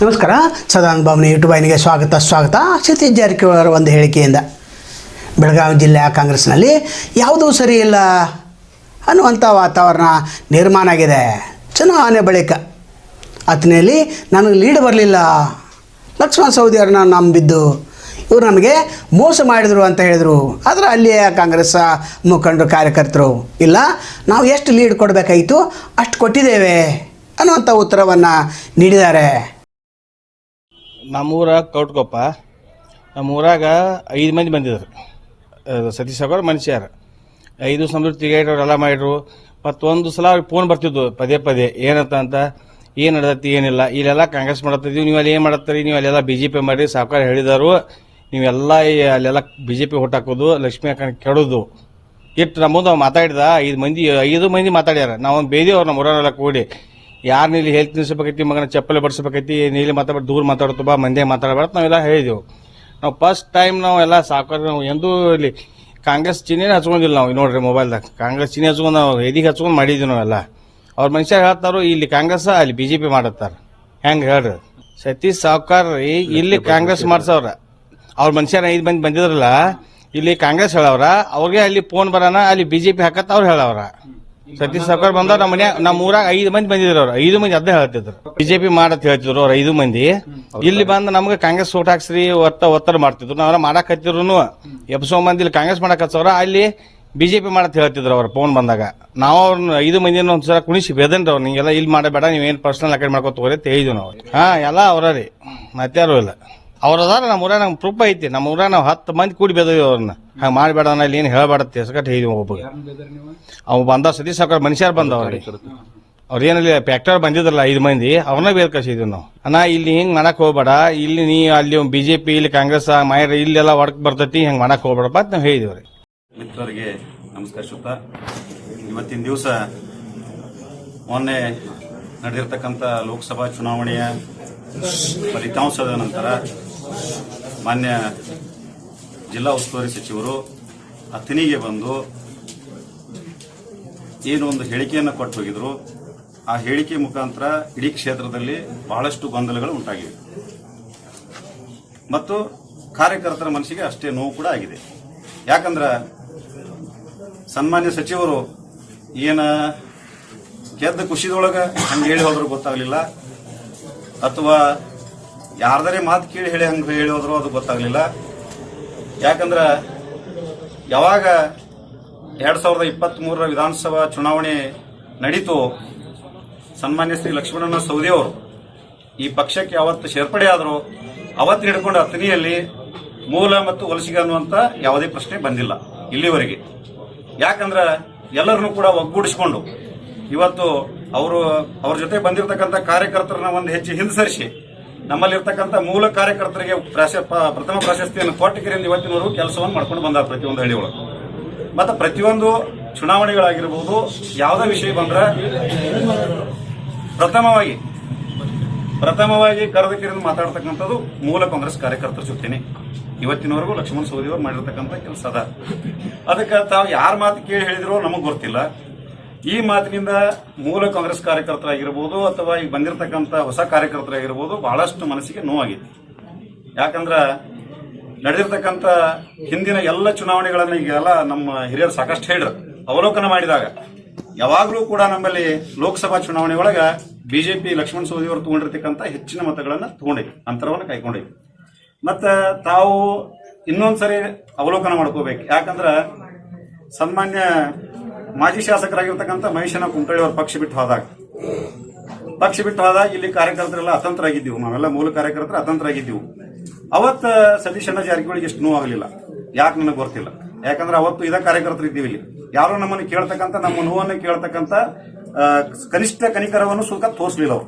ನಮಸ್ಕಾರ. ಸದಾನಂದ ಭಾವನೆ ಯೂಟ್ಯೂಬ್ ವಾಹಿನಿಗೆ ಸ್ವಾಗತ ಸ್ವಾಗತ. ಸತೀಶ್ ಜಾರಕಿಹೊಳಿ ಅವರ ಒಂದು ಹೇಳಿಕೆಯಿಂದ. ಬೆಳಗಾವಿ ಜಿಲ್ಲೆಯ ಕಾಂಗ್ರೆಸ್ನಲ್ಲಿ ಯಾವುದೂ ಸರಿ ಇಲ್ಲ ಅನ್ನುವಂಥ ವಾತಾವರಣ ನಿರ್ಮಾಣ ಆಗಿದೆ. ಚುನಾವಣೆ ಬಳಿಕ ಆತನಲ್ಲಿ ನನಗೆ ಲೀಡ್ ಬರಲಿಲ್ಲ. ಲಕ್ಷ್ಮಣ ಸೌದಿ ಅವ್ರನ್ನ ನಂಬಿದ್ದು ಇವರು ನಮಗೆ ಮೋಸ ಮಾಡಿದರು ಅಂತ ಹೇಳಿದರು. ಆದರೆ ಅಲ್ಲಿಯ ಕಾಂಗ್ರೆಸ್ ಮುಖಂಡರು ಕಾರ್ಯಕರ್ತರು, ಇಲ್ಲ, ನಾವು ಎಷ್ಟು ಲೀಡ್ ಕೊಡಬೇಕಾಯಿತು ಅಷ್ಟು ಕೊಟ್ಟಿದ್ದೇವೆ ಅನ್ನುವಂಥ ಉತ್ತರವನ್ನು ನೀಡಿದ್ದಾರೆ. ನಮ್ಮೂರಾಗ ಕೌಟ್ಕೊಪ್ಪ, ನಮ್ಮೂರಾಗ ಐದು ಮಂದಿ ಬಂದಿದ್ರು ಸತೀಶ್ ಸಾಗರ್ ಮನುಷ್ಯರ ಐದು ಸಮೃದ್ಧಿ ತಿರುಗಾಡೋರು ಎಲ್ಲ ಮಾಡಿದ್ರು. ಮತ್ತೊಂದು ಸಲ ಅವ್ರಿಗೆ ಫೋನ್ ಬರ್ತಿದ್ವು, ಪದೇ ಪದೇ, ಏನಂತ ಅಂತ, ಏನು ನಡ್ದೈತಿ, ಏನಿಲ್ಲ. ಇಲ್ಲೆಲ್ಲ ಕಾಂಗ್ರೆಸ್ ಮಾಡತ್ತಿದ್ವಿ ನೀವು ಅಲ್ಲಿ ಏನು ಮಾಡತ್ತೀರಿ ನೀವು ಅಲ್ಲೆಲ್ಲ ಬಿ ಜೆ ಪಿ ಮಾಡಿ ಸಾವುಕಾರ ಹೇಳಿದರು. ನೀವೆಲ್ಲ ಅಲ್ಲೆಲ್ಲ ಬಿ ಜೆ ಪಿ ಹಾಕೋದು, ಲಕ್ಷ್ಮೀ ಅಕ್ಕ ಕೆಡೋದು. ಇಟ್ಟು ನಮ್ಮ ಮುಂದೆ ಅವ ಮಾತಾಡಿದ, ಐದು ಮಂದಿ ಐದು ಮಂದಿ ಮಾತಾಡ್ಯಾರ. ನಾವು ಬೇದಿಯವ್ರು ನಮ್ಮ ಊರನ್ನೆಲ್ಲ ಕೂಡಿ. ಯಾರು ನೀಲಿ ಹೆಲ್ತ್ ನಿಲ್ಸ್ಬೇಕೈತಿ ಮಗನ ಚಪ್ಪಲಿ ಬಡಿಸ್ಬೇಕೈತಿ, ನೀಲಿ ಮಾತಾಡ್ಬಾರ್ದು ದೂರ ಮಾತಾಡ್ತು ಬಾ, ಮಂದಿ ಮಾತಾಡಬಾರ್ದು, ನಾವೆಲ್ಲ ಹೇಳಿದೆವು. ನಾವು ಫಸ್ಟ್ ಟೈಮ್ ನಾವು ಎಲ್ಲ ಸಾಕಾರ ನಾವು ಎಂದೂ ಇಲ್ಲಿ ಕಾಂಗ್ರೆಸ್ ಚಿಹ್ನೆ ಹಚ್ಕೊಂಡಿಲ್ಲ ನಾವು ನೋಡ್ರಿ ಮೊಬೈಲ್ದಾಗ. ಕಾಂಗ್ರೆಸ್ ಚಿಹ್ನೆ ಹಚ್ಕೊಂಡು ನಾವು ಎದಿಗೆ ಹಚ್ಕೊಂಡು ಮಾಡಿದ್ವಿ ನಾವೆಲ್ಲ. ಅವ್ರ ಮನುಷ್ಯ ಹೇಳ್ತಾರೋ ಇಲ್ಲಿ ಕಾಂಗ್ರೆಸ್, ಅಲ್ಲಿ ಬಿ ಜೆ ಪಿ ಮಾಡತ್ತಾರ. ಹೆಂಗೆ ಹೇಳ್ರಿ? ಸತೀಶ್ ಸಾವ್ಕಾರ್ ಇಲ್ಲಿ ಕಾಂಗ್ರೆಸ್ ಮಾಡ್ಸವ್ರ. ಅವ್ರ ಮನುಷ್ಯರ ಐದು ಮಂದಿ ಬಂದಿದ್ರಲ್ಲ, ಇಲ್ಲಿ ಕಾಂಗ್ರೆಸ್ ಹೇಳವ್ರ, ಅವ್ರಿಗೆ ಅಲ್ಲಿ ಫೋನ್ ಬರೋಣ ಅಲ್ಲಿ ಬಿಜೆಪಿ ಹಾಕತ್ತ ಅವ್ರು ಹೇಳವ್ರ. ಸತೀಶ್ ಸರ್ಕಾರ ಬಂದ ನಮ್ಮ ಮನ್ಯಾಗ ನಮ್ಮ ಊರಾಗ ಐದು ಮಂದಿ ಬಂದಿದ್ರು ಅವ್ರು. ಐದು ಮಂದಿ ಅದೇ ಹೇಳ್ತಿದ್ರು. ಬಿಜೆಪಿ ಮಾಡತ್ ಹೇಳ್ತಿದ್ರು ಅವ್ರ ಐದು ಮಂದಿ. ಇಲ್ಲಿ ಬಂದು ನಮ್ಗೆ ಕಾಂಗ್ರೆಸ್ ಓಟ್ ಹಾಕ್ಸ್ರಿ, ಒತ್ತ ಒತ್ತಡ ಮಾಡ್ತಿದ್ರು. ನಾವೆಲ್ಲ ಮಾಡಕ್ ಹತ್ತಿದ್ರು ಎಪ್ಸೋ ಮಂದಿ ಇಲ್ಲಿ ಕಾಂಗ್ರೆಸ್ ಮಾಡಕ್ ಹಚ್ಚವ್ರ ಅಲ್ಲಿ ಬಿಜೆಪಿ ಮಾಡತ್ ಹೇಳ್ತಿದ್ರು ಅವ್ರ ಫೋನ್ ಬಂದಾಗ. ನಾವು ಅವ್ರನ್ನ ಐದು ಮಂದಿನ ಒಂದ್ಸಲ ಕುಣಿಸಿ ಬೇದನ್ರಿ ಅವ್ರು ನಿಂಗೆಲ್ಲ ಇಲ್ಲಿ ಮಾಡಬೇಡ, ನೀವೇನು ಪರ್ಸನಲ್ ಅಕೌಂಟ್ ಮಾಡ್ಕೊತ ಹೋಗ್ರಿ ಅಂತ ನಾವು. ಹಾ, ಎಲ್ಲ ಅವ್ರ ರೀ ಮತ್ತಾರು ಇಲ್ಲ. ಅವ್ರ ಅದಾರ ನಮ್ಮ ಊರಾಗ ನಮ್ಗೆ ಪ್ರೂಫ್ ಐತಿ. ನಮ್ಮ ಊರಾಗ ನಾವು ಹತ್ತು ಮಂದಿ ಕೂಡಿ ಬೇದವಿ ಅವ್ರನ್ನ. ಹಂಗೆ ಮಾಡಬೇಡ ಇಲ್ಲಿ ಏನು ಹೇಳಬೇಡ ಹೆಸಕಟ್ಟು ಹೇಳಿದ್ವಿ ಒಬ್ಬಗೆ ಅವ್ ಬಂದ ಸತೀಶ್ ಸಾವ್ಕಾರ ಮನುಷ್ಯರು ಬಂದವ್ರಿ ಅವ್ರು ಏನಲ್ಲಿ ಫ್ಯಾಕ್ಟರ್ ಬಂದಿದ್ರಲ್ಲ ಐದು ಮಂದಿ ಅವ್ರನ್ನ ಬೇರೆ ಕಳ್ಸಿದ್ವಿ ನಾವು. ಅಣ್ಣ ಇಲ್ಲಿ ಹಿಂಗೆ ಮಾಡಕ್ಕೆ ಹೋಗ್ಬೇಡ. ಇಲ್ಲಿ ನೀ ಅಲ್ಲಿ ಬಿಜೆಪಿ ಇಲ್ಲಿ ಕಾಂಗ್ರೆಸ್ ಮಾಯರ್ ಇಲ್ಲೆಲ್ಲ ವರ್ಕ್ ಬರ್ತೈತಿ ಹಿಂಗೆ ಮಾಡಕ್ಕೆ ಹೋಗ್ಬೇಡಪ್ಪ ಅಂತ ನಾವು ಹೇಳಿದ್ವಿ ಮಿತ್ರರಿಗೆ ನಮಸ್ಕರಿಸುತ್ತಾ ಇವತ್ತಿನ ದಿವಸ ಮೊನ್ನೆ ನಡೆದಿರ್ತಕ್ಕಂಥ ಲೋಕಸಭಾ ಚುನಾವಣೆಯ ಫಲಿತಾಂಶದ ನಂತರ ಮಾನ್ಯ ಜಿಲ್ಲಾ ಉಸ್ತುವಾರಿ ಸಚಿವರು ಅಥನಿಗೆ ಬಂದು ಏನು ಒಂದು ಹೇಳಿಕೆಯನ್ನು ಕೊಟ್ಟು ಹೋಗಿದ್ರು. ಆ ಹೇಳಿಕೆ ಮುಖಾಂತರ ಇಡೀ ಕ್ಷೇತ್ರದಲ್ಲಿ ಬಹಳಷ್ಟು ಗೊಂದಲಗಳು ಉಂಟಾಗಿವೆ. ಮತ್ತು ಕಾರ್ಯಕರ್ತರ ಮನಸ್ಸಿಗೆ ಅಷ್ಟೇ ನೋವು ಕೂಡ ಆಗಿದೆ. ಯಾಕಂದ್ರೆ ಸನ್ಮಾನ್ಯ ಸಚಿವರು ಏನ ಗೆದ್ದ ಖುಷಿದೊಳಗೆ ಹಂಗೆ ಹೇಳಿ ಹೋದ್ರು ಗೊತ್ತಾಗಲಿಲ್ಲ. ಅಥವಾ ಯಾರ್ದಾರೆ ಮಾತು ಕೇಳಿ ಹೇಳಿ ಹಂಗೆ ಹೇಳೋದ್ರು ಅದು ಗೊತ್ತಾಗ್ಲಿಲ್ಲ. ಯಾಕಂದ್ರೆ ಯಾವಾಗ ಎರಡು ಸಾವಿರದ ಇಪ್ಪತ್ತ್ ಮೂರರ ವಿಧಾನಸಭಾ ಚುನಾವಣೆ ನಡೀತು, ಸನ್ಮಾನ್ಯ ಶ್ರೀ ಲಕ್ಷ್ಮಣನ ಸೌದಿ ಅವರು ಈ ಪಕ್ಷಕ್ಕೆ ಯಾವತ್ತು ಸೇರ್ಪಡೆ ಆದರೂ, ಅವತ್ತು ಹಿಡ್ಕೊಂಡು ಅತನಿಯಲ್ಲಿ ಮೂಲ ಮತ್ತು ವಲಸಿಗ ಅನ್ನುವಂತ ಯಾವುದೇ ಪ್ರಶ್ನೆ ಬಂದಿಲ್ಲ ಇಲ್ಲಿವರೆಗೆ. ಯಾಕಂದ್ರೆ ಎಲ್ಲರನ್ನೂ ಕೂಡ ಒಗ್ಗೂಡಿಸಿಕೊಂಡು ಇವತ್ತು ಅವರು, ಅವ್ರ ಜೊತೆ ಬಂದಿರತಕ್ಕಂಥ ಕಾರ್ಯಕರ್ತರನ್ನ ಒಂದು ಹೆಚ್ಚು ಹಿಂಸರಿಸಿ ನಮ್ಮಲ್ಲಿರ್ತಕ್ಕಂಥ ಮೂಲ ಕಾರ್ಯಕರ್ತರಿಗೆ ಪ್ರಥಮ ಪ್ರಶಸ್ತಿಯನ್ನು ಕಿರಿಯಿಂದ ಇವತ್ತಿನವರು ಕೆಲಸವನ್ನು ಮಾಡ್ಕೊಂಡು ಬಂದ ಪ್ರತಿಯೊಂದು ಹಳ್ಳಿಯೊಳಗೆ ಮತ್ತೆ ಪ್ರತಿಯೊಂದು ಚುನಾವಣೆಗಳಾಗಿರ್ಬೋದು, ಯಾವುದೇ ವಿಷಯ ಬಂದ್ರೆ ಪ್ರಥಮವಾಗಿ ಪ್ರಥಮವಾಗಿ ಕರೆದಕಿರಿಂದ ಮಾತಾಡ್ತಕ್ಕಂಥದ್ದು ಮೂಲ ಕಾಂಗ್ರೆಸ್ ಕಾರ್ಯಕರ್ತರ ಜೊತೆನೆ. ಇವತ್ತಿನವರೆಗೂ ಲಕ್ಷ್ಮಣ ಸೌದಿ ಅವರು ಮಾಡಿರ್ತಕ್ಕಂಥ ಕೆಲಸ ಅದ. ಅದಕ್ಕೆ ತಾವು ಯಾರ ಮಾತು ಕೇಳಿ ಹೇಳಿದ್ರೋ ನಮಗೆ ಗೊತ್ತಿಲ್ಲ. ಈ ಮಾತಿನಿಂದ ಮೂಲ ಕಾಂಗ್ರೆಸ್ ಕಾರ್ಯಕರ್ತರಾಗಿರ್ಬೋದು ಅಥವಾ ಈಗ ಬಂದಿರತಕ್ಕಂಥ ಹೊಸ ಕಾರ್ಯಕರ್ತರಾಗಿರ್ಬೋದು ಬಹಳಷ್ಟು ಮನಸ್ಸಿಗೆ ನೋವಾಗಿದೆ. ಯಾಕಂದ್ರೆ ನಡೆದಿರ್ತಕ್ಕಂಥ ಹಿಂದಿನ ಎಲ್ಲ ಚುನಾವಣೆಗಳನ್ನು ಈಗೆಲ್ಲ ನಮ್ಮ ಹಿರಿಯರು ಸಾಕಷ್ಟು ಹೇಳಿದ್ರು ಅವಲೋಕನ ಮಾಡಿದಾಗ ಯಾವಾಗಲೂ ಕೂಡ ನಮ್ಮಲ್ಲಿ ಲೋಕಸಭಾ ಚುನಾವಣೆ ಒಳಗ ಬಿಜೆಪಿ, ಲಕ್ಷ್ಮಣ ಸವದಿ ಅವರು ತಗೊಂಡಿರ್ತಕ್ಕಂಥ ಹೆಚ್ಚಿನ ಮತಗಳನ್ನು ತಗೊಂಡಿವೆ ಅಂತರವನ್ನು ಕೈಗೊಂಡಿವೆ ಮತ್ತು ತಾವು ಇನ್ನೊಂದ್ಸರಿ ಅವಲೋಕನ ಮಾಡ್ಕೋಬೇಕು. ಯಾಕಂದ್ರೆ ಸನ್ಮಾನ್ಯ ಮಾಜಿ ಶಾಸಕರಾಗಿರ್ತಕ್ಕಂಥ ಮಹೇಶನ ಕುಂಟಳ್ಳಿ ಅವ್ರ ಪಕ್ಷ ಬಿಟ್ಟು ಹೋದಾಗ, ಪಕ್ಷ ಬಿಟ್ಟು ಹೋದಾಗ ಇಲ್ಲಿ ಕಾರ್ಯಕರ್ತರೆಲ್ಲ ಅತಂತ್ರರಾಗಿದ್ದೀವಿ. ನಾವೆಲ್ಲ ಮೂಲ ಕಾರ್ಯಕರ್ತರು ಅತಂತ್ರರಾಗಿದ್ದೀವಿ. ಅವತ್ತ ಸತೀಶಣ್ಣ ಜಾರಕಿಹೊಳಿಗೆ ಎಷ್ಟು ನೋವಾಗಲಿಲ್ಲ. ಯಾಕೆ ನನಗೆ ಗೊತ್ತಿಲ್ಲ. ಯಾಕಂದ್ರೆ ಅವತ್ತು ಇದ ಕಾರ್ಯಕರ್ತರು ಇದ್ದೀವಿ ಇಲ್ಲಿ. ಯಾರು ನಮ್ಮನ್ನು ಕೇಳ್ತಕ್ಕಂಥ, ನಮ್ಮ ನೋವನ್ನು ಕೇಳ್ತಕ್ಕಂಥ ಕನಿಷ್ಠ ಕನಿಕರವನ್ನು ಸುಖ ತೋರಿಸಲಿಲ್ಲ ಅವರು.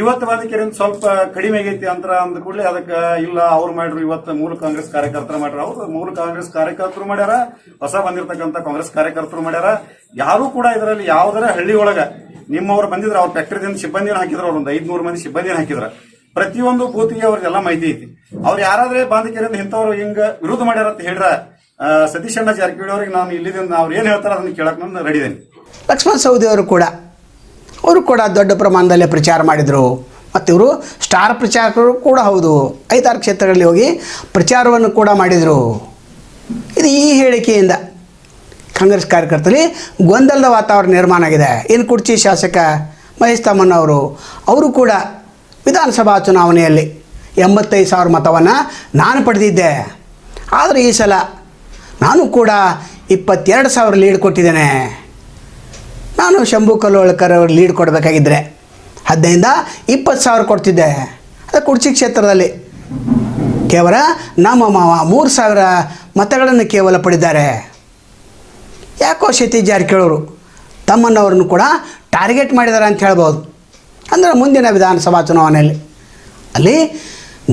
ಇವತ್ತು ಅದಕ್ಕೆ ಸ್ವಲ್ಪ ಕಡಿಮೆ ಆಗೈತಿ ಅಂತ ಅಂದ ಕೂಡಲೇ ಅದಕ್ಕೆ ಇಲ್ಲ, ಅವ್ರು ಮಾಡ್ರು, ಇವತ್ತು ಮೂಲ ಕಾಂಗ್ರೆಸ್ ಕಾರ್ಯಕರ್ತರ ಮಾಡ್ರ. ಅವ್ರು ಮೂಲ ಕಾಂಗ್ರೆಸ್ ಕಾರ್ಯಕರ್ತರು ಮಾಡ್ಯಾರ, ಹೊಸ ಬಂದಿರತಕ್ಕಂತ ಕಾಂಗ್ರೆಸ್ ಕಾರ್ಯಕರ್ತರು ಮಾಡ್ಯಾರ. ಯಾರು ಕೂಡ ಇದರಲ್ಲಿ ಯಾವ್ದಾರ ಹಳ್ಳಿ ಒಳಗ ನಿಮ್ಮವ್ರು ಬಂದಿದ್ರೆ, ಅವ್ರ ಫ್ಯಾಕ್ಟರಿದಿಂದ ಸಿಬ್ಬಂದಿನ ಹಾಕಿದ್ರು, ಅವ್ರ ಒಂದು ಐದ್ನೂರು ಮಂದಿ ಸಿಬ್ಬಂದಿನ ಹಾಕಿದ್ರ. ಪ್ರತಿಯೊಂದು ಬೂತಿಗೆ ಅವ್ರಿಗೆಲ್ಲ ಮಾಹಿತಿ ಐತಿ. ಅವ್ರು ಯಾರಾದ್ರೆ ಬಾಂಧಕರಿಂದ ಇಂಥವ್ರು ಹಿಂಗ ವಿರೋಧ ಮಾಡ್ಯಾರ ಅಂತ ಹೇಳ್ರ ಸತೀಶ್ ಅಣ್ಣ ಜಾರಕಿಹೊಳಿ ಅವ್ರಿಗೆ ನಾನು ಇಲ್ಲಿದಿಂದ ಅವ್ರು ಏನ್ ಹೇಳ್ತಾರ ಅದನ್ನ ಕೇಳಕ್ ನಾನು ರೆಡಿ ಲಕ್ಷ್ಮಣ್ ಲಕ್ಷ್ಮಣ ಸೌದಿ ಅವರು ಕೂಡ ಅವರು ಕೂಡ ದೊಡ್ಡ ಪ್ರಮಾಣದಲ್ಲಿ ಪ್ರಚಾರ ಮಾಡಿದರು. ಮತ್ತು ಇವರು ಸ್ಟಾರ್ ಪ್ರಚಾರಕರು ಕೂಡ ಹೌದು. ಐದಾರು ಕ್ಷೇತ್ರಗಳಲ್ಲಿ ಹೋಗಿ ಪ್ರಚಾರವನ್ನು ಕೂಡ ಮಾಡಿದರು. ಇದು ಈ ಹೇಳಿಕೆಯಿಂದ ಕಾಂಗ್ರೆಸ್ ಕಾರ್ಯಕರ್ತರಲ್ಲಿ ಗೊಂದಲದ ವಾತಾವರಣ ನಿರ್ಮಾಣ ಆಗಿದೆ. ಇನ್ನು ಕುರ್ಚಿ ಶಾಸಕ ಮಹೇಶ್ ತಮ್ಮಣ್ಣ ಅವರು ಅವರು ಕೂಡ ವಿಧಾನಸಭಾ ಚುನಾವಣೆಯಲ್ಲಿ ಎಂಬತ್ತೈದು ಸಾವಿರ ಮತವನ್ನು ನಾನು ಪಡೆದಿದ್ದೆ. ಆದರೆ ಈ ಸಲ ನಾನು ಕೂಡ ಇಪ್ಪತ್ತೆರಡು ಸಾವಿರ ಲೀಡ್ ಕೊಟ್ಟಿದ್ದೇನೆ. ನಾನು ಶಂಭು ಕಲ್ಲೋಳ್ಕರ್ ಅವ್ರು ಲೀಡ್ ಕೊಡಬೇಕಾಗಿದ್ದರೆ ಹದಿನೈದ ಇಪ್ಪತ್ತು ಸಾವಿರ ಕೊಡ್ತಿದ್ದೆ. ಅದು ಕುರ್ಚಿ ಕ್ಷೇತ್ರದಲ್ಲಿ. ಕೇವಲ ನಮ್ಮ ಮಾವ ಮೂರು ಸಾವಿರ ಮತಗಳನ್ನು ಕೇವಲ ಪಡೆದಿದ್ದಾರೆ. ಯಾಕೋ ಸತೀಶ್ ಜಾರಕಿಹೊಳವರು ತಮ್ಮನ್ನವ್ರನ್ನು ಕೂಡ ಟಾರ್ಗೆಟ್ ಮಾಡಿದ್ದಾರೆ ಅಂತ ಹೇಳ್ಬೋದು. ಅಂದರೆ ಮುಂದಿನ ವಿಧಾನಸಭಾ ಚುನಾವಣೆಯಲ್ಲಿ. ಅಲ್ಲಿ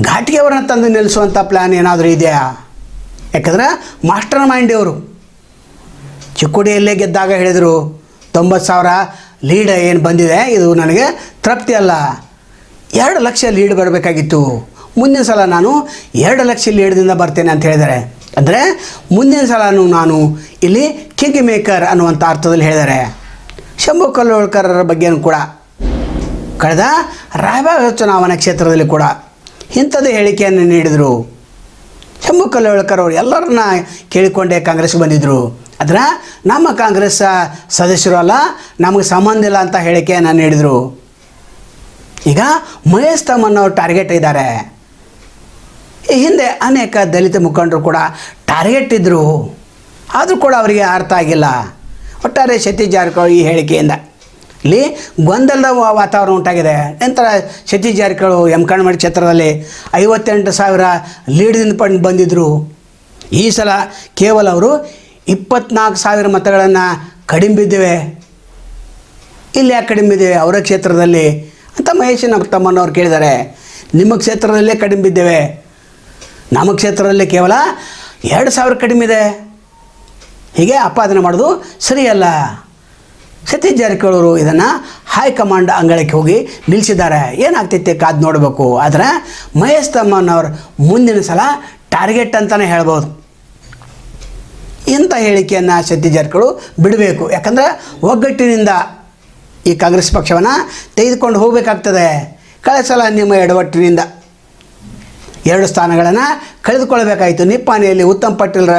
ಘಾಟಿಗೆ ಅವರನ್ನ ತಂದು ನಿಲ್ಲಿಸುವಂಥ ಪ್ಲ್ಯಾನ್ ಏನಾದರೂ ಇದೆಯಾ? ಯಾಕಂದ್ರೆ ಮಾಸ್ಟರ್ ಮೈಂಡ್ ಅವರು ಚಿಕ್ಕೋಡಿಯಲ್ಲೇ ಗೆದ್ದಾಗ ಹೇಳಿದರು ತೊಂಬತ್ತು ಸಾವಿರ ಲೀಡ್ ಏನು ಬಂದಿದೆ, ಇದು ನನಗೆ ತೃಪ್ತಿ ಅಲ್ಲ. ಎರಡು ಲಕ್ಷ ಲೀಡ್ ಬರಬೇಕಾಗಿತ್ತು. ಮುಂದಿನ ಸಲ ನಾನು ಎರಡು ಲಕ್ಷ ಲೀಡ್ದಿಂದ ಬರ್ತೇನೆ ಅಂತ ಹೇಳಿದ್ದಾರೆ. ಅಂದರೆ ಮುಂದಿನ ಸಲ ನಾನು ಇಲ್ಲಿ ಕಿಂಗ್ ಮೇಕರ್ ಅನ್ನುವಂಥ ಅರ್ಥದಲ್ಲಿ ಹೇಳಿದ್ದಾರೆ. ಶಂಭು ಕಲ್ಲೋಳ್ಕರರ ಬಗ್ಗೆನೂ ಕೂಡ. ಕಳೆದ ರಾಯಬಾಗ ಚುನಾವಣಾ ಕ್ಷೇತ್ರದಲ್ಲಿ ಕೂಡ ಇಂಥದ್ದು ಹೇಳಿಕೆಯನ್ನು ನೀಡಿದರು. ಶಂಭು ಕಲ್ಲೋಳ್ಕರ್ ಅವರು ಎಲ್ಲರನ್ನ ಕೇಳಿಕೊಂಡೇ ಕಾಂಗ್ರೆಸ್ಗೆ ಬಂದಿದ್ದರು ಆದರೆ ನಮ್ಮ ಕಾಂಗ್ರೆಸ್ ಸದಸ್ಯರು ಅಲ್ಲ ನಮಗೆ ಸಂಬಂಧ ಇಲ್ಲ ಅಂತ ಹೇಳಿಕೆಯನ್ನು ನೀಡಿದರು ಈಗ ಮಹೇಶ್ ತಮ್ಮನ್ನು ಟಾರ್ಗೆಟ್ ಇದ್ದಾರೆ. ಈ ಹಿಂದೆ ಅನೇಕ ದಲಿತ ಮುಖಂಡರು ಕೂಡ ಟಾರ್ಗೆಟ್ ಇದ್ದರು ಆದರೂ ಕೂಡ ಅವರಿಗೆ ಅರ್ಥ ಆಗಿಲ್ಲ. ಒಟ್ಟಾರೆ ಸತೀಶ್ ಜಾರಕಿಹೊಳಿ ಈ ಹೇಳಿಕೆಯಿಂದ. ಇಲ್ಲಿ ಗೊಂದಲದ ವಾತಾವರಣ ಉಂಟಾಗಿದೆ. ನಂತರ ಸತೀಶ್ ಜಾರಕಿಹೊಳಿ ಎಂ ಕಣ್ಮಡಿ ಕ್ಷೇತ್ರದಲ್ಲಿ ಐವತ್ತೆಂಟು ಸಾವಿರ ಲೀಡ್ದಿಂದ ಪಡೆದು ಬಂದಿದ್ದರು ಈ ಸಲ ಕೇವಲ ಅವರು ಇಪ್ಪತ್ನಾಲ್ಕು ಸಾವಿರ ಮತಗಳನ್ನು ಕಡಿಮೆ ಬಿದ್ದಿವೆ ಇಲ್ಲಿ ಯಾಕೆ ಕಡಿಮೆ ಇದೆ ಅವರ ಕ್ಷೇತ್ರದಲ್ಲಿ ಅಂತ ಮಹೇಶ್ ನಮ್ಮ ತಮ್ಮನವ್ರು ಕೇಳಿದ್ದಾರೆ ನಿಮ್ಮ ಕ್ಷೇತ್ರದಲ್ಲೇ ಕಡಿಮೆ ಬಿದ್ದೇವೆ ನಮ್ಮ ಕ್ಷೇತ್ರದಲ್ಲಿ ಕೇವಲ ಎರಡು ಸಾವಿರ ಕಡಿಮೆ ಇದೆ ಹೀಗೆ ಆಪಾದನೆ ಮಾಡೋದು ಸರಿಯಲ್ಲ. ಸತೀಶ್ ಜಾರಕಿಹೊಳಿ ಇದನ್ನು ಹೈಕಮಾಂಡ್ ಅಂಗಳಕ್ಕೆ ಹೋಗಿ ನಿಲ್ಲಿಸಿದ್ದಾರೆ. ಏನಾಗ್ತೈತೆ ಕಾದು ನೋಡಬೇಕು. ಆದರೆ ಮಹೇಶ್ ತಮ್ಮನವ್ರು ಮುಂದಿನ ಸಲ ಟಾರ್ಗೆಟ್ ಅಂತಲೇ ಹೇಳ್ಬೋದು. ಇಂಥ ಹೇಳಿಕೆಯನ್ನು ಸತೀಶ್ ಬಿಡಬೇಕು. ಯಾಕಂದರೆ ಒಗ್ಗಟ್ಟಿನಿಂದ ಈ ಕಾಂಗ್ರೆಸ್ ಪಕ್ಷವನ್ನು ತೆಗೆದುಕೊಂಡು ಹೋಗಬೇಕಾಗ್ತದೆ. ಕಳೆದ ಸಲ ನಿಮ್ಮ ಎಡವಟ್ಟಿನಿಂದ ಎರಡು ಸ್ಥಾನಗಳನ್ನು ಕಳೆದುಕೊಳ್ಬೇಕಾಯಿತು ನಿಪ್ಪಾಣಿಯಲ್ಲಿ ಉತ್ತಮ್ ಪಟೇಲ್ರ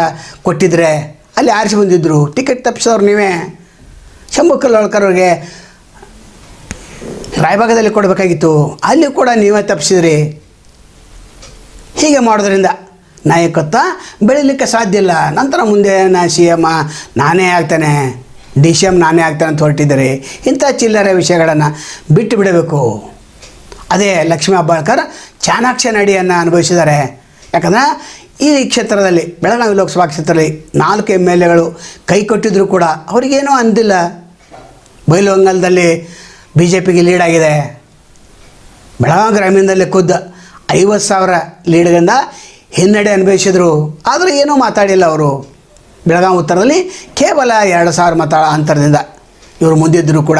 ಕೊಟ್ಟಿದ್ರೆ ಅಲ್ಲಿ ಆರಿಸಿ ಬಂದಿದ್ದರು ಟಿಕೆಟ್ ತಪ್ಪಿಸೋರು ನೀವೇ. ಶಂಭು ಕಲ್ಲೋಳ್ಕರ್ ಅವ್ರಿಗೆ ರಾಯಭಾಗದಲ್ಲಿ ಕೊಡಬೇಕಾಗಿತ್ತು. ಅಲ್ಲಿ ಕೂಡ ನೀವೇ ತಪ್ಪಿಸಿದ್ರಿ. ಹೀಗೆ ಮಾಡೋದ್ರಿಂದ ನಾಯಕತ್ವ ಬೆಳೀಲಿಕ್ಕೆ ಸಾಧ್ಯ ಇಲ್ಲ. ನಂತರ ಮುಂದೆ ನಾ ಸಿ ಎಂ ನಾನೇ ಆಗ್ತೇನೆ. ಡಿ ಸಿ ಎಂ ನಾನೇ ಆಗ್ತಾನೆ ಅಂತ ಹೊರಟಿದ್ದಾರೆ. ಇಂಥ ಚಿಲ್ಲರೆ ವಿಷಯಗಳನ್ನು ಬಿಟ್ಟು ಬಿಡಬೇಕು. ಅದೇ ಲಕ್ಷ್ಮೀ ಅಬ್ಬಾಳ್ಕರ್ ಚಾಣಾಕ್ಷ ನಡಿಯನ್ನು ಅನುಭವಿಸಿದ್ದಾರೆ. ಯಾಕಂದರೆ ಈ ಕ್ಷೇತ್ರದಲ್ಲಿ, ಬೆಳಗಾವಿ ಲೋಕಸಭಾ ಕ್ಷೇತ್ರದಲ್ಲಿ ನಾಲ್ಕು ಎಂ ಎಲ್ ಎಗಳು ಕೈ ಕೊಟ್ಟಿದ್ರು ಕೂಡ ಅವರಿಗೇನೂ ಅಂದಿಲ್ಲ. ಬಯಲುವಂಗಲದಲ್ಲಿ ಬಿ ಜೆ ಪಿಗೆ ಲೀಡ್ ಆಗಿದೆ. ಬೆಳಗಾವಿ ಗ್ರಾಮೀಣದಲ್ಲಿ ಖುದ್ದು ಐವತ್ತು ಸಾವಿರ ಲೀಡ್ಗಳಿಂದ ಹಿನ್ನಡೆ ಅನುಭವಿಸಿದರು ಆದರೂ ಏನೂ ಮಾತಾಡಿಲ್ಲ ಅವರು. ಬೆಳಗಾವಿ ಉತ್ತರದಲ್ಲಿ ಕೇವಲ ಎರಡು ಸಾವಿರ ಮತ ಅಂತರದಿಂದ ಇವರು ಮುಂದಿದ್ದರೂ ಕೂಡ.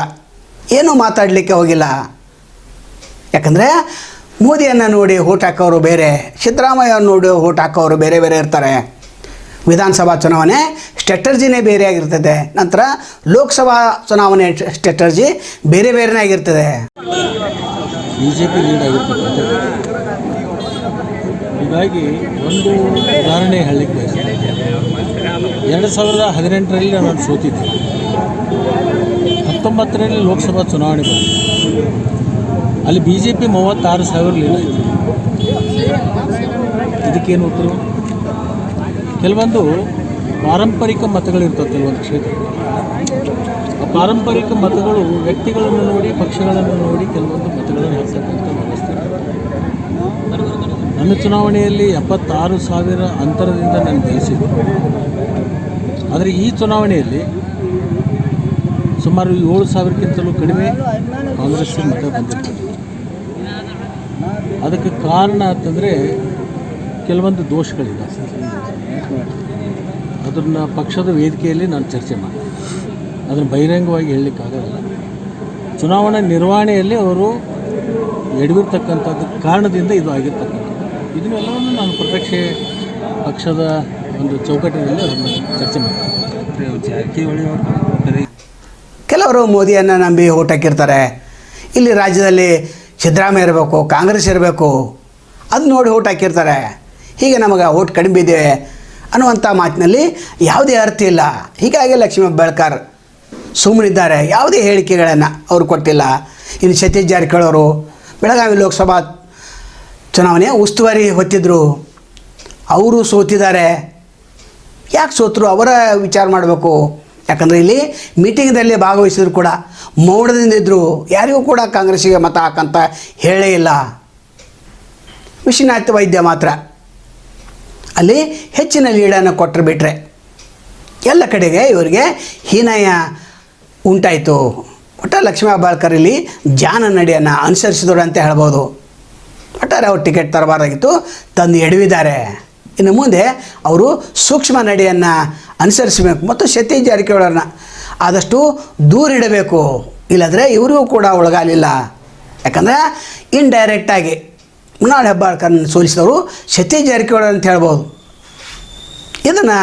ಏನೂ ಮಾತಾಡಲಿಕ್ಕೆ ಹೋಗಿಲ್ಲ. ಯಾಕಂದರೆ ಮೋದಿಯನ್ನು ನೋಡಿ ಓಟ್ ಹಾಕೋರು ಬೇರೆ ಸಿದ್ದರಾಮಯ್ಯ ನೋಡಿ ಓಟ್ ಹಾಕೋರು ಬೇರೆ ಬೇರೆ ಇರ್ತಾರೆ. ವಿಧಾನಸಭಾ ಚುನಾವಣೆ ಸ್ಟ್ರಾಟರ್ಜಿನೇ ಬೇರೆ ಆಗಿರ್ತದೆ. ನಂತರ ಲೋಕಸಭಾ ಚುನಾವಣೆ ಸ್ಟ್ರಾಟರ್ಜಿ ಬೇರೆ ಬೇರೆನೇ ಆಗಿರ್ತದೆ. ಹೀಗಾಗಿ ಒಂದು ಉದಾಹರಣೆ ಹೇಳಲಿಕ್ಕೆ ಬಯಸ್ತೇನೆ. ಎರಡು ಸಾವಿರದ ಹದಿನೆಂಟರಲ್ಲಿ ನಾನು ಸೋತಿದ್ದೆ. ಹತ್ತೊಂಬತ್ತರಲ್ಲಿ ಲೋಕಸಭಾ ಚುನಾವಣೆ ಬಂತು. ಅಲ್ಲಿ ಬಿ ಜೆ ಪಿ ಮೂವತ್ತಾರು ಸಾವಿರ ಇದಕ್ಕೇನು ಉತ್ತರ? ಕೆಲವೊಂದು ಪಾರಂಪರಿಕ ಮತಗಳಿರ್ತವೆ, ಕೆಲವೊಂದು ಕ್ಷೇತ್ರ ಆ ಪಾರಂಪರಿಕ ಮತಗಳು ವ್ಯಕ್ತಿಗಳನ್ನು ನೋಡಿ, ಪಕ್ಷಗಳನ್ನು ನೋಡಿ ಕೆಲವೊಂದು ಮತಗಳನ್ನು ಹಾಕ್ತಕ್ಕಂಥ ನನ್ನ ಚುನಾವಣೆಯಲ್ಲಿ ಎಪ್ಪತ್ತಾರು ಸಾವಿರ ಅಂತರದಿಂದ ನಾನು ಗೆಲ್ಲಿಸಿದ್ದು ಆದರೆ ಈ ಚುನಾವಣೆಯಲ್ಲಿ ಸುಮಾರು ಏಳು ಸಾವಿರಕ್ಕಿಂತಲೂ ಕಡಿಮೆ ಕಾಂಗ್ರೆಸ್ ಮತ ಬಂದಿರ್ತದೆ ಅದಕ್ಕೆ ಕಾರಣ ಅಂತಂದರೆ ಕೆಲವೊಂದು ದೋಷಗಳಿದೆ. ಅದನ್ನು ಪಕ್ಷದ ವೇದಿಕೆಯಲ್ಲಿ ನಾನು ಚರ್ಚೆ ಮಾಡಿದೆ. ಅದನ್ನು ಬಹಿರಂಗವಾಗಿ ಹೇಳಲಿಕ್ಕಾಗಲ್ಲ ಚುನಾವಣಾ ನಿರ್ವಹಣೆಯಲ್ಲಿ ಅವರು ಎಡವಿರ್ತಕ್ಕಂಥದ್ದು ಕಾರಣದಿಂದ ಇದು ಆಗಿರ್ತಕ್ಕಂಥದ್ದು. ಇದನ್ನೆಲ್ಲವನ್ನು ನಾನು ಪ್ರತ್ಯಕ್ಷ ಪಕ್ಷದ ಒಂದು ಚೌಕಟ್ಟಿನಲ್ಲಿ ಅದನ್ನು ಚರ್ಚೆ ಮಾಡ್ತೀನಿ. ಕೆಲವರು ಮೋದಿಯನ್ನು ನಂಬಿ ಓಟ್ ಹಾಕಿರ್ತಾರೆ ಇಲ್ಲಿ ರಾಜ್ಯದಲ್ಲಿ ಸಿದ್ದರಾಮಯ್ಯ ಇರಬೇಕು, ಕಾಂಗ್ರೆಸ್ ಇರಬೇಕು, ಅದು ನೋಡಿ ಓಟ್ ಹಾಕಿರ್ತಾರೆ ಹೀಗೆ ನಮಗೆ ಓಟ್ ಕಡಿಮೆ ಇದೆ ಅನ್ನುವಂಥ ಮಾತಿನಲ್ಲಿ ಯಾವುದೇ ಅರ್ಥ ಇಲ್ಲ. ಹೀಗಾಗಿ ಲಕ್ಷ್ಮೀ ಬೆಳ್ಕರ್ ಸುಮ್ಮನಿದ್ದಾರೆ ಯಾವುದೇ ಹೇಳಿಕೆಗಳನ್ನು ಅವರು ಕೊಟ್ಟಿಲ್ಲ. ಇನ್ನು ಸತೀಶ್ ಜಾರಕಿಹೊಳಿ ಅವರು ಬೆಳಗಾವಿ ಲೋಕಸಭಾ ಚುನಾವಣೆ ಉಸ್ತುವಾರಿ ಹೊತ್ತಿದ್ರು, ಅವರು ಸೋತಿದ್ದಾರೆ. ಯಾಕೆ ಸೋತರು? ಅವರ ವಿಚಾರ ಮಾಡಬೇಕು. ಯಾಕಂದರೆ ಇಲ್ಲಿ ಮೀಟಿಂಗ್ದಲ್ಲಿ ಭಾಗವಹಿಸಿದ್ರು ಕೂಡ ಮೌಢದಿಂದ ಇದ್ದರು ಯಾರಿಗೂ ಕೂಡ ಕಾಂಗ್ರೆಸ್ಸಿಗೆ ಮತ ಹಾಕಂತ ಹೇಳೇ ಇಲ್ಲ. ವಿಶ್ವನಾಥ ವೈದ್ಯ ಮಾತ್ರ. ಅಲ್ಲಿ ಹೆಚ್ಚಿನ ಲೀಡನ್ನು ಕೊಟ್ಟರು ಬಿಟ್ಟರೆ ಎಲ್ಲ ಕಡೆಗೆ ಇವರಿಗೆ ಹೀನಾಯ ಉಂಟಾಯಿತು. ಒಟ್ಟ ಲಕ್ಷ್ಮೀ ಹೆಬ್ಬಾಳ್ಕರ್ ಇಲ್ಲಿ ಜಾನ ನಡೆಯನ್ನು ಅನುಸರಿಸಿದ್ರು ಅಂತ ಹೇಳ್ಬೋದು. ಒಟ್ಟಾರೆ ಅವ್ರು ಟಿಕೆಟ್ ತರಬಾರ್ದಾಗಿತ್ತು, ತಂದು ಎಡವಿದ್ದಾರೆ. ಇನ್ನು ಮುಂದೆ ಅವರು ಸೂಕ್ಷ್ಮ ನಡೆಯನ್ನು ಅನುಸರಿಸಬೇಕು ಮತ್ತು ಸತೀಶ್ ಜಾರಕಿಹೊಳಿಯವ್ರನ್ನ ಆದಷ್ಟು ದೂರ ಇಡಬೇಕು. ಇಲ್ಲದ್ರೆ ಇವರಿಗೂ ಕೂಡ ಒಳಗಾಲಿಲ್ಲ ಯಾಕಂದರೆ ಇನ್ಡೈರೆಕ್ಟಾಗಿ ಮೃಣಾಲ್ ಹೆಬ್ಬಾಳ್ಕರ್ನ ಸೋಲಿಸಿದವರು ಸತೀಶ್ ಜಾರಕಿಹೊಳಿ ಅಂತ ಹೇಳ್ಬೋದು. ಇದನ್ನು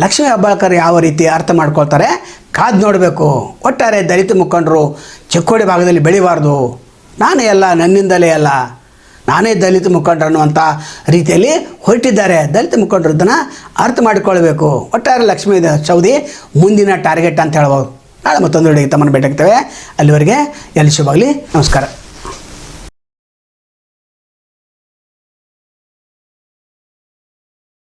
ಲಕ್ಷ್ಮೀ ಹೆಬ್ಬಾಳ್ಕರ್ ಯಾವ ರೀತಿ ಅರ್ಥ ಮಾಡ್ಕೊಳ್ತಾರೆ? ಕಾದು ನೋಡಬೇಕು. ಒಟ್ಟಾರೆ ದಲಿತ ಮುಖಂಡರು ಚಿಕ್ಕೋಡಿ ಭಾಗದಲ್ಲಿ ಬೆಳಿಬಾರ್ದು. ನಾನೇ ಅಲ್ಲ, ನನ್ನಿಂದಲೇ ಅಲ್ಲ. ನಾನೇ ದಲಿತ ಮುಖಂಡರು ಅನ್ನುವಂಥ ರೀತಿಯಲ್ಲಿ ಹೊರಟಿದ್ದಾರೆ. ದಲಿತ ಮುಖಂಡರು ಇದನ್ನು ಅರ್ಥ ಮಾಡಿಕೊಳ್ಬೇಕು. ಒಟ್ಟಾರೆ ಲಕ್ಷ್ಮೀ ಸೌದಿ ಮುಂದಿನ ಟಾರ್ಗೆಟ್ ಅಂತ ಹೇಳ್ಬೋದು. ನಾಳೆ ಮತ್ತೊಂದು ತಮ್ಮನ ತಮ್ಮನ್ನು ಭೇಟಿಯಾಗ್ತೇವೆ. ಅಲ್ಲಿವರೆಗೆ ಎಲ್ಲಿ ಶುಭಾಗಲಿ ನಮಸ್ಕಾರ.